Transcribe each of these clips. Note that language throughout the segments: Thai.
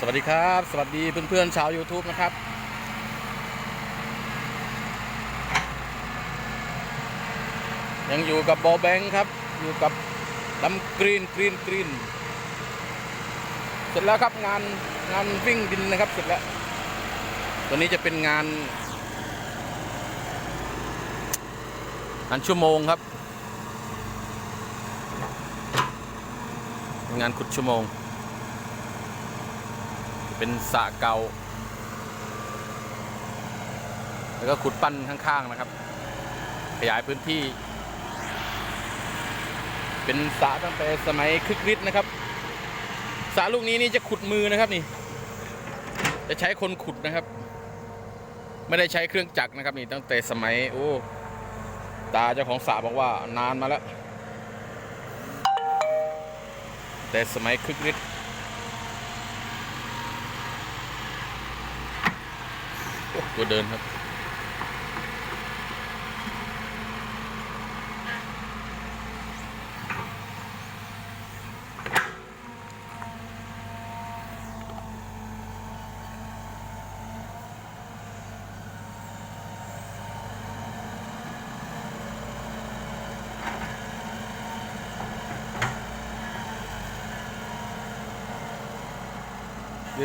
สวัสดีครับ สวัสดีเพื่อนๆชาว YouTube นะครับ ยังอยู่กับบอแบงค์ครับ อยู่กับดำกรีนกรีนกรีนเสร็จแล้วครับงานงานวิ่งดินนะครับ เสร็จแล้ว ตัวนี้จะเป็นงานงานชั่วโมงครับ งานขุดชั่วโมง เป็นสะเกา แล้วก็ขุดปั้นข้างๆนะครับ ขยายพื้นที่ เป็นสะตั้งแต่สมัยคึกฤทธิ์นะครับสะลูกนี้นี่จะขุดมือนะครับนี่ จะใช้คนขุดนะครับ ไม่ได้ใช้เครื่องจักรนะครับนี่ตั้งแต่สมัย โอ้ตาเจ้าของสะบอกว่านานมาแล้ว แต่สมัยคึกฤทธิ์ โอ้ ตัวเดินครับ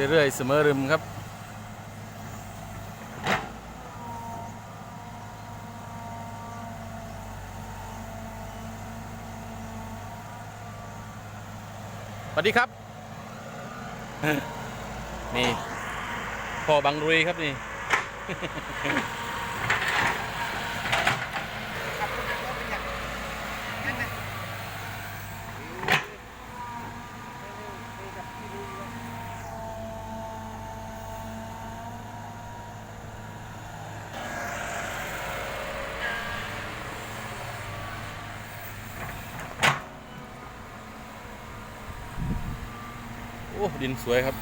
เรื่อยๆเสมอรึมครับ สวัสดีครับ นี่พ่อบังรุยครับนี่ อ้ดินสวยครับ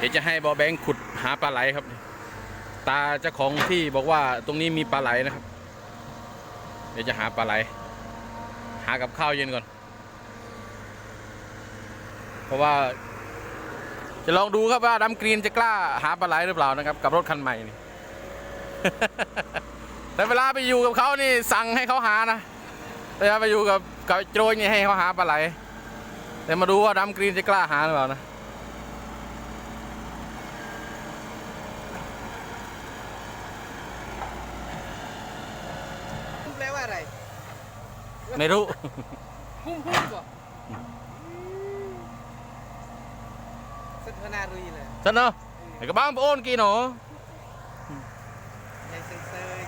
เดี๋ยวจะให้บอแบงค์ขุด หาปลาไหลครับ ตาเจ้าของที่บอกว่าตรงนี้มีปลาไหลนะครับ เดี๋ยวจะหาปลาไหล หากับข้าวเย็นก่อน เพราะว่า จะลองดูครับว่าดำกรีนจะกล้าหาปลาไหลหรือเปล่านะครับ กับรถคันใหม่นี่แต่เวลาไปอยู่กับเขานี่สั่งให้เขาหานะเวลาไปอยู่กับกับโจรนี่ให้เขาหาปลาไหล แต่มาดูว่าดำกรีนจะกล้าหาหรือเปล่านะ หุ้มแปลว่า อะไรไม่รู้ หุ้มหุ้มบ่สนทนารุยเลยฉันเนาะไอ้กระบ้างโอนกี่หนอในเซนเซอร์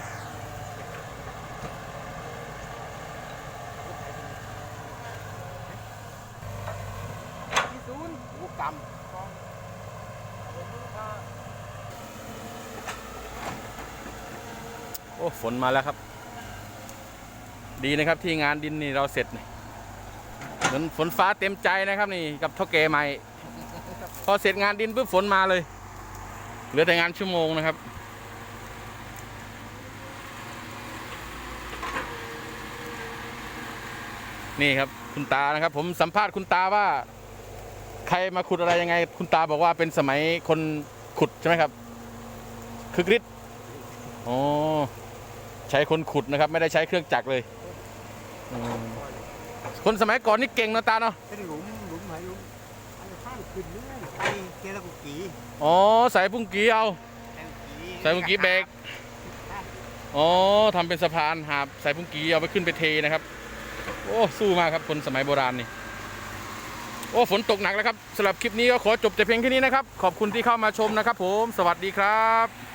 ที่ศูนย์หูกำโอ้ฝนมาแล้วครับ ดีนะครับที่งานดินนี่เราเสร็จเหมือนฝนฟ้าเต็มใจนะครับนี่กับท่าแกใหม่ พอเสร็จงานดินปุ๊บฝนมาเลย เหลือแต่งานชั่วโมงนะครับ นี่ครับคุณตานะครับ ผมสัมภาษณ์คุณตาว่า ใครมาขุดอะไรยังไง คุณตาบอกว่าเป็นสมัยคนขุดใช่ไหมครับ คือกริดอ๋อใช้คนขุดนะครับ ไม่ได้ใช้เครื่องจักรเลย อืมคนสมัยก่อนนี่เก่งนะตาเนาะเป็นหลุมหลุมไหนหลุมอันนี้ข้างขึ้นเรื่อยไปเกลกุกีอ๋อใส่ปุ้งกีเอาใส่ปุ้งกีเบรกอ๋อทำเป็นสะพานหาบใส่ปุ้งกีเอาไปขึ้นไปเทนะครับ โอ้สู้มากครับคนสมัยโบราณนี่ โอ้ฝนตกหนักแล้วครับสำหรับคลิปนี้ก็ขอจบแต่เพียงแค่นี้นะครับ ขอบคุณที่เข้ามาชมนะครับ ผมสวัสดีครับ